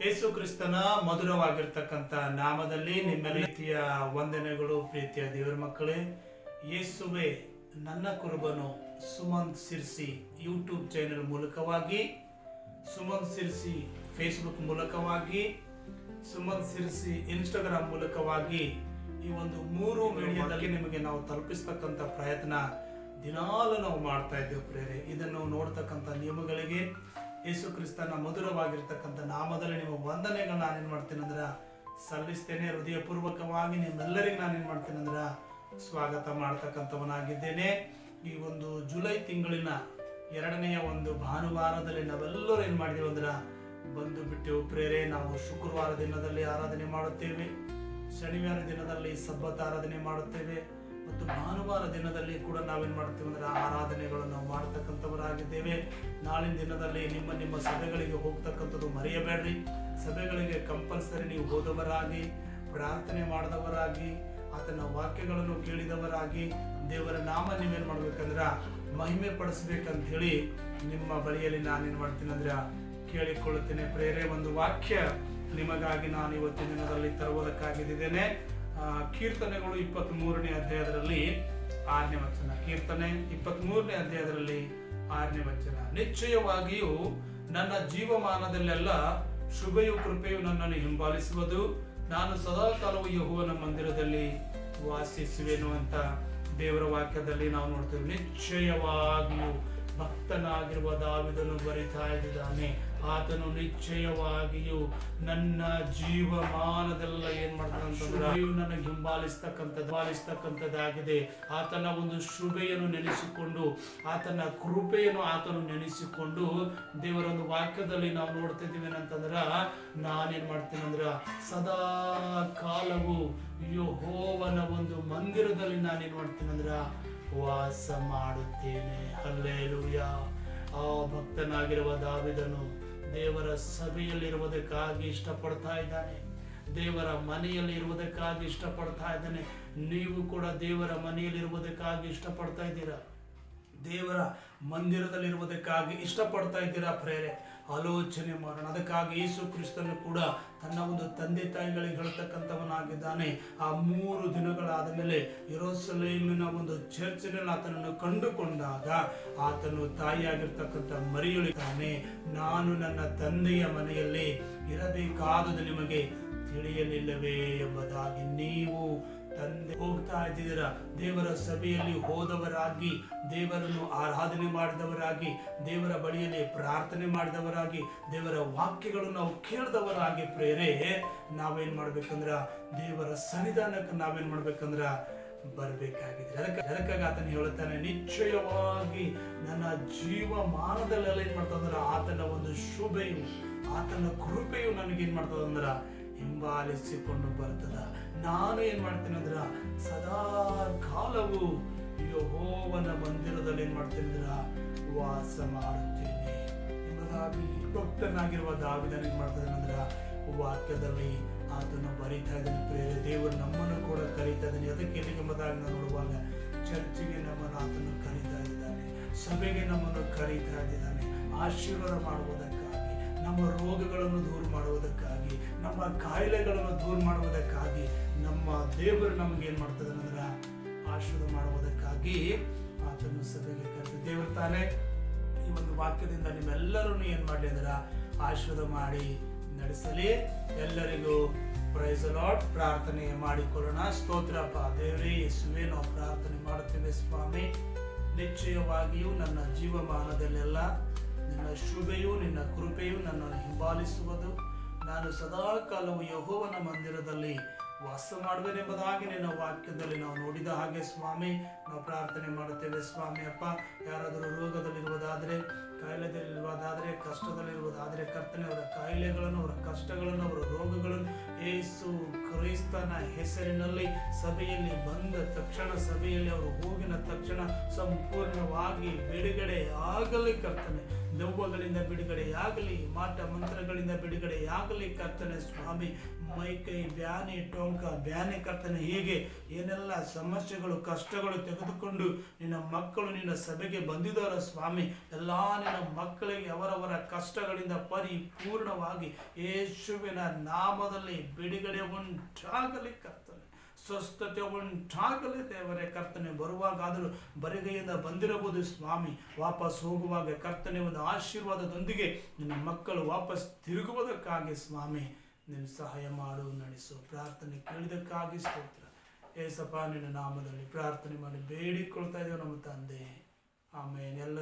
ಯೇಸು ಕ್ರಿಸ್ತನ ಮಧುರವಾಗಿರ್ತಕ್ಕಂಥ ನಾಮದಲ್ಲಿ ನಿಮ್ಮ ರೀತಿಯ ವಂದನೆಗಳು, ಪ್ರೀತಿಯ ದೇವರ ಮಕ್ಕಳೇ ಯೇಸುವೆ ನನ್ನ ಕುರುಬನು ಸುಮಂತ್ ಸಿರ್ಸಿ ಯೂಟ್ಯೂಬ್ ಚಾನೆಲ್ ಮೂಲಕವಾಗಿ ಸುಮಂತ್ ಸಿರ್ಸಿ ಫೇಸ್ಬುಕ್ ಮೂಲಕವಾಗಿ ಸುಮಂತ್ ಸಿರ್ಸಿ ಇನ್ಸ್ಟಾಗ್ರಾಮ್ ಮೂಲಕವಾಗಿ ಈ ಒಂದು ಮೂರು ಮೀಡಿಯಾದಲ್ಲಿ ನಿಮಗೆ ನಾವು ತಲುಪಿಸ್ತಕ್ಕಂಥ ಪ್ರಯತ್ನ ದಿನಾಲು ನಾವು ಮಾಡ್ತಾ ಇದ್ದೇವೆ ಪ್ರೇರೆ. ಇದನ್ನು ನೋಡ್ತಕ್ಕಂಥ ನಿಯಮಗಳಿಗೆ ಯೇಸು ಕ್ರಿಸ್ತನ ಮಧುರವಾಗಿರ್ತಕ್ಕಂಥ ನಾಮದಲ್ಲಿ ನಿಮ್ಮ ವಂದನೆಗಳನ್ನ ನಾನೇನು ಮಾಡ್ತೀನಿ ಅಂದ್ರೆ ಸಲ್ಲಿಸ್ತೇನೆ. ಹೃದಯಪೂರ್ವಕವಾಗಿ ನಿಮ್ಮೆಲ್ಲರಿಗೂ ಏನು ಮಾಡ್ತೀನಿ ಅಂದ್ರೆ ಸ್ವಾಗತ ಮಾಡ್ತಕ್ಕಂಥವನಾಗಿದ್ದೇನೆ. ಈ ಒಂದು ಜುಲೈ ತಿಂಗಳಿನ ಎರಡನೆಯ ಒಂದು ಭಾನುವಾರದಲ್ಲಿ ನಾವೆಲ್ಲರೂ ಏನು ಮಾಡಿದೀವಿ ಅಂದ್ರೆ ಬಂದು ಬಿಟ್ಟು ಪ್ರೇರೆ, ನಾವು ಶುಕ್ರವಾರ ದಿನದಲ್ಲಿ ಆರಾಧನೆ ಮಾಡುತ್ತೇವೆ. ಶನಿವಾರ ದಿನದಲ್ಲಿ ಸಬ್ಬತ್ ಆರಾಧನೆ ಮಾಡುತ್ತೇವೆ. ಮತ್ತು ಭಾನುವಾರ ದಿನದಲ್ಲಿ ಕೂಡ ನಾವೇನು ಮಾಡ್ತೀವಿ ಅಂದ್ರೆ ಆರಾಧನೆಗಳನ್ನು ನಾವು ಮಾಡ್ತಕ್ಕಂಥವರಾಗಿದ್ದೇವೆ. ನಾಳಿನ ದಿನದಲ್ಲಿ ನಿಮ್ಮ ನಿಮ್ಮ ಸಭೆಗಳಿಗೆ ಹೋಗ್ತಕ್ಕಂಥದ್ದು ಮರೆಯಬೇಡ್ರಿ. ಸಭೆಗಳಿಗೆ ಕಂಪಲ್ಸರಿ ನೀವು ಹೋದವರಾಗಿ, ಪ್ರಾರ್ಥನೆ ಮಾಡಿದವರಾಗಿ, ಆತನ ವಾಕ್ಯಗಳನ್ನು ಕೇಳಿದವರಾಗಿ, ದೇವರ ನಾಮ ನೀವೇನು ಮಾಡ್ಬೇಕಂದ್ರೆ ಮಹಿಮೆ ಪಡಿಸ್ಬೇಕಂತ ಹೇಳಿ ನಿಮ್ಮ ಬಳಿಯಲ್ಲಿ ನಾನೇನು ಮಾಡ್ತೀನಿ ಅಂದ್ರೆ ಕೇಳಿಕೊಳ್ಳುತ್ತೇನೆ. ಪ್ರೇರೆ, ಒಂದು ವಾಕ್ಯ ನಿಮಗಾಗಿ ನಾನು ಇವತ್ತಿನ ದಿನದಲ್ಲಿ ತರುವುದಕ್ಕಾಗಿದ್ದೇನೆ. ಕೀರ್ತನೆಗಳು ಇಪ್ಪತ್ತ್ ಮೂರನೇ ಅಧ್ಯಾಯದಲ್ಲಿ ಆರನೇ ವಚನ. ಕೀರ್ತನೆ ಇಪ್ಪತ್ತ್ ಮೂರನೇ ಅಧ್ಯಾಯದಲ್ಲಿ ಆರನೇ ವಚನ. ನಿಶ್ಚಯವಾಗಿಯೂ ನನ್ನ ಜೀವಮಾನದಲ್ಲೆಲ್ಲ ಶುಭೆಯು ಕೃಪೆಯು ನನ್ನನ್ನು ಹಿಂಬಾಲಿಸುವುದು. ನಾನು ಸದಾ ಕಾಲವು ಯಹುವನ ಮಂದಿರದಲ್ಲಿ ವಾಸಿಸುವೆನು ಅಂತ ದೇವರ ವಾಕ್ಯದಲ್ಲಿ ನಾವು ನೋಡ್ತೇವೆ. ನಿಶ್ಚಯವಾಗಿಯೂ ಭಕ್ತನಾಗಿರುವ ದಾವಿದನು ಬರಿತಾ ಇದ್ದಾನೆ ಆತನು ನಿಶ್ಚಯವಾಗಿಯೂ ನನ್ನ ಜೀವಮಾನದೆಲ್ಲ ಏನ್ ಮಾಡ್ತಾನಂತಂದ್ರೆ ನನಗೆ ಹಿಂಬಾಲಿಸ್ತಕ್ಕಂಥದ್ದು ಬಾಲಿಸ್ತಕ್ಕಂಥದ್ದಾಗಿದೆ ಆತನ ಒಂದು ಶುಭೆಯನ್ನು ನೆನೆಸಿಕೊಂಡು, ಆತನ ಕೃಪೆಯನ್ನು ಆತನು ನೆನೆಸಿಕೊಂಡು ದೇವರ ಒಂದು ವಾಕ್ಯದಲ್ಲಿ ನಾವು ನೋಡ್ತಿದ್ದೀವಿ ಏನಂತಂದ್ರ, ನಾನೇನ್ ಮಾಡ್ತೀನಿ ಅಂದ್ರ, ಸದಾ ಕಾಲವು ಯಹೋವನ ಒಂದು ಮಂದಿರದಲ್ಲಿ ನಾನೇನ್ ಮಾಡ್ತೀನಿ ಅಂದ್ರ ವಾಸ ಮಾಡುತ್ತೇನೆ. ಅಲ್ಲೇಲುಯ ಆ ಭಕ್ತನಾಗಿರುವ ದಾವಿದನು ದೇವರ ಸಭೆಯಲ್ಲಿರುವುದಕ್ಕಾಗಿ ಇಷ್ಟಪಡ್ತಾ ಇದ್ದಾನೆ. ದೇವರ ಮನೆಯಲ್ಲಿ ಇರುವುದಕ್ಕಾಗಿ ಇಷ್ಟಪಡ್ತಾ ಇದ್ದಾನೆ. ನೀವು ಕೂಡ ದೇವರ ಮನೆಯಲ್ಲಿ ಇರುವುದಕ್ಕಾಗಿ ಇಷ್ಟಪಡ್ತಾ ಇದ್ದೀರಾ? ದೇವರ ಮಂದಿರದಲ್ಲಿರುವುದಕ್ಕಾಗಿ ಇಷ್ಟಪಡ್ತಾ ಇದ್ದೀರಾ ಪ್ರೇರೆ? ಆಲೋಚನೆ ಮಾಡೋಣ. ಅದಕ್ಕಾಗಿ ಯೇಸು ಕ್ರಿಸ್ತನು ಕೂಡ ತನ್ನ ಒಂದು ತಂದೆ ತಾಯಿಗಳಿಗೆ ಹೇಳ್ತಕ್ಕಂಥವನಾಗಿದ್ದಾನೆ. ಆ ಮೂರು ದಿನಗಳಾದ ಮೇಲೆ ಯೆರೂಸಲೇಮಿನ ಒಂದು ಚರ್ಚಿನಲ್ಲಿ ಆತನನ್ನು ಕಂಡುಕೊಂಡಾಗ ಆತನು ತಾಯಿಯಾಗಿರ್ತಕ್ಕಂಥ ಮರಿಯುಳಿತಾನೆ ನಾನು ನನ್ನ ತಂದೆಯ ಮನೆಯಲ್ಲಿ ಇರಬೇಕಾದುದು ನಿಮಗೆ ತಿಳಿಯಲಿಲ್ಲವೇ ಎಂಬುದಾಗಿ ನೀವು ತಂದೆ ಹೋಗ್ತಾ ಇದ್ದಿದ್ದೀರ ದೇವರ ಸಭೆಯಲ್ಲಿ ಹೋದವರಾಗಿ, ದೇವರನ್ನು ಆರಾಧನೆ ಮಾಡಿದವರಾಗಿ, ದೇವರ ಬಳಿಯಲ್ಲಿ ಪ್ರಾರ್ಥನೆ ಮಾಡಿದವರಾಗಿ, ದೇವರ ವಾಕ್ಯಗಳನ್ನು ನಾವು ಕೇಳಿದವರಾಗಿ ಪ್ರೇರೆ, ನಾವೇನ್ ಮಾಡ್ಬೇಕಂದ್ರ, ದೇವರ ಸನ್ನಿಧಾನಕ್ಕೆ ನಾವೇನ್ ಮಾಡ್ಬೇಕಂದ್ರ ಬರಬೇಕಾಗಿದೆ ಅದಕ್ಕೆ ಅದಕ್ಕಾಗಿ ಆತನ ಹೇಳುತ್ತಾನೆ, ನಿಶ್ಚಯವಾಗಿ ನನ್ನ ಜೀವಮಾನದಲ್ಲೆಲ್ಲ ಏನ್ ಮಾಡ್ತದಂದ್ರ, ಆತನ ಒಂದು ಶುಭೆಯು, ಆತನ ಕೃಪೆಯು ನನಗೇನ್ ಮಾಡ್ತದಂದ್ರ ಹಿಂಬಾಲಿಸಿಕೊಂಡು ಬರ್ತದ. ನಾನು ಏನ್ ಮಾಡ್ತೀನಿ ಅಂದ್ರ, ಸದಾ ಕಾಲವು ಯಹೋವನ ಮಂದಿರದಲ್ಲಿ ಏನ್ ಮಾಡ್ತೀನಿ ಅಂದ್ರ, ವಾಸ ಮಾಡುತ್ತೇನೆ. ಎಂಬುದಾಗಿ ಭಕ್ತನಾಗಿರುವ ದಾವಿದನ ಏನ್ ಮಾಡ್ತಾನೆ ಅಂದ್ರ, ವಾಕ್ಯದಲ್ಲಿ ಆತನು ಬರೀತಾ ಇದ್ದಾನೆ. ಪ್ರೇರೆ ದೇವರು ನಮ್ಮನ್ನು ಕೂಡ ಕರೀತಾ ಇದ್ದಾನೆ. ಅದಕ್ಕೆ ಎಂಬುದಾಗಿ ನಾವು ನೋಡುವಾಗ, ಚರ್ಚಿಗೆ ನಮ್ಮನ್ನು ಆತನು ಕರೀತಾ ಇದ್ದಾನೆ. ಸಭೆಗೆ ನಮ್ಮನ್ನು ಕರೀತಾ ಇದ್ದಾನೆ. ಆಶೀರ್ವಾದ ಮಾಡುವುದಕ್ಕಾಗಿ ನಮ್ಮ ರೋಗಗಳನ್ನು ದೂರ ಮಾಡುವುದಕ್ಕಾಗಿ, ನಮ್ಮ ಕಾಯಿಲೆಗಳನ್ನು ದೂರ ಮಾಡುವುದಕ್ಕಾಗಿ, ನಮ್ಮ ದೇವರು ನಮ್ಗೆ ಏನ್ ಮಾಡ್ತದೆ ಅಂದ್ರೆ ಮಾಡುವುದಕ್ಕಾಗಿ ಆತನು ಸಭೆಗೆ ಕರೆದು ದೇವರು ತಾನೇ. ಈ ಒಂದು ವಾಕ್ಯದಿಂದ ನಿಮ್ಮೆಲ್ಲರನ್ನು ಏನ್ ಮಾಡಲಿ ಅಂದ್ರೆ ಆಶೀರ್ವಾದ ಮಾಡಿ ನಡೆಸಲಿ. ಎಲ್ಲರಿಗೂ ಪ್ರೈಸ್ ಲಾಟ್ ಪ್ರಾರ್ಥನೆ ಮಾಡಿಕೊಳ್ಳೋಣ. ಸ್ತೋತ್ರಪ್ಪ ದೇವರೇ, ಯೇಸುವೆ, ನಾವು ಪ್ರಾರ್ಥನೆ ಮಾಡುತ್ತೇವೆ ಸ್ವಾಮಿ. ನಿಶ್ಚಯವಾಗಿಯೂ ನನ್ನ ಜೀವಮಾನದಲ್ಲೆಲ್ಲ ನಿನ್ನ ಶುಭೆಯು, ನಿನ್ನ ಕೃಪೆಯು ನನ್ನನ್ನು ಹಿಂಬಾಲಿಸುವುದು. ನಾನು ಸದಾ ಕಾಲವು ಯಹೋವನ ಮಂದಿರದಲ್ಲಿ ವಾಸ ಮಾಡುವೆನೆಂಬುದಾಗಿ ನಿನ್ನ ವಾಕ್ಯದಲ್ಲಿ ನಾವು ನೋಡಿದ ಹಾಗೆ ಸ್ವಾಮಿ, ನಾವು ಪ್ರಾರ್ಥನೆ ಮಾಡುತ್ತೇವೆ. ಸ್ವಾಮಿ ಅಪ್ಪ, ಯಾರಾದರೂ ರೋಗದಲ್ಲಿರುವುದಾದರೆ ಕಾಯಿಲೆದಲ್ಲಿರುವುದಾದರೆ, ಕಷ್ಟದಲ್ಲಿರುವುದಾದರೆ ಕರ್ತನೆ ಅವರ ಕಾಯಿಲೆಗಳನ್ನು, ಅವರ ಕಷ್ಟಗಳನ್ನು, ಅವರ ರೋಗಗಳನ್ನು ಏಸು ಕ್ರೈಸ್ತನ ಹೆಸರಿನಲ್ಲಿ ಸಭೆಯಲ್ಲಿ ಬಂದ ತಕ್ಷಣ, ಸಭೆಯಲ್ಲಿ ಅವರು ಹೋಗಿನ ತಕ್ಷಣ ಸಂಪೂರ್ಣವಾಗಿ ಬಿಡುಗಡೆ ಆಗಲಿ ಕರ್ತನೆ. ದೆವ್ವಗಳಿಂದ ಬಿಡುಗಡೆಯಾಗಲಿ, ಮಾಟ ಮಂತ್ರಗಳಿಂದ ಬಿಡುಗಡೆಯಾಗಲಿ ಕರ್ತನೆ ಸ್ವಾಮಿ. ಮೈ ಕೈ, ಬ್ಯಾನೆ, ಟೊಂಕ, ಬ್ಯಾನೆ ಕರ್ತನೆ, ಹೀಗೆ ಏನೆಲ್ಲ ಸಮಸ್ಯೆಗಳು, ಕಷ್ಟಗಳು ತೆಗೆದುಕೊಂಡು ನಿನ್ನ ಮಕ್ಕಳು ನಿನ್ನ ಸಭೆಗೆ ಬಂದಿದ್ದಾರೋ ಸ್ವಾಮಿ. ಎಲ್ಲ ನಿನ್ನ ಮಕ್ಕಳಿಗೆ ಅವರವರ ಕಷ್ಟಗಳಿಂದ ಪರಿಪೂರ್ಣವಾಗಿ ಯೇಸುವಿನ ನಾಮದಲ್ಲಿ ಬಿಡುಗಡೆ ಉಂಟಾಗಲಿ ಕರ್ತನೆ. ಸ್ವಸ್ಥತೆ ಉಂಟಾಗಲಿ ದೇವರೇ ಕರ್ತನೆ. ಬರುವಾಗಾದರೂ ಬರಿಗೈಯಿಂದ ಬಂದಿರಬಹುದು ಸ್ವಾಮಿ. ವಾಪಸ್ ಹೋಗುವಾಗ ಕರ್ತನೆ ಒಂದು ಆಶೀರ್ವಾದದೊಂದಿಗೆ ನಿನ್ನ ಮಕ್ಕಳು ವಾಪಸ್ ತಿರುಗುವುದಕ್ಕಾಗಿ ಸ್ವಾಮಿ ನಿನ್ನ ಸಹಾಯ ಮಾಡು, ನಡೆಸು. ಪ್ರಾರ್ಥನೆ ಕೇಳಿದಕ್ಕಾಗಿ ಸ್ತೋತ್ರ. ಏಸಪ್ಪ, ನಿನ್ನ ನಾಮದಲ್ಲಿ ಪ್ರಾರ್ಥನೆ ಮಾಡಿ ಬೇಡಿಕೊಳ್ತಾ ಇದ್ದೇವೆ ನಮ್ಮ ತಂದೆ. ಆಮೇಲೆ ಎಲ್ಲ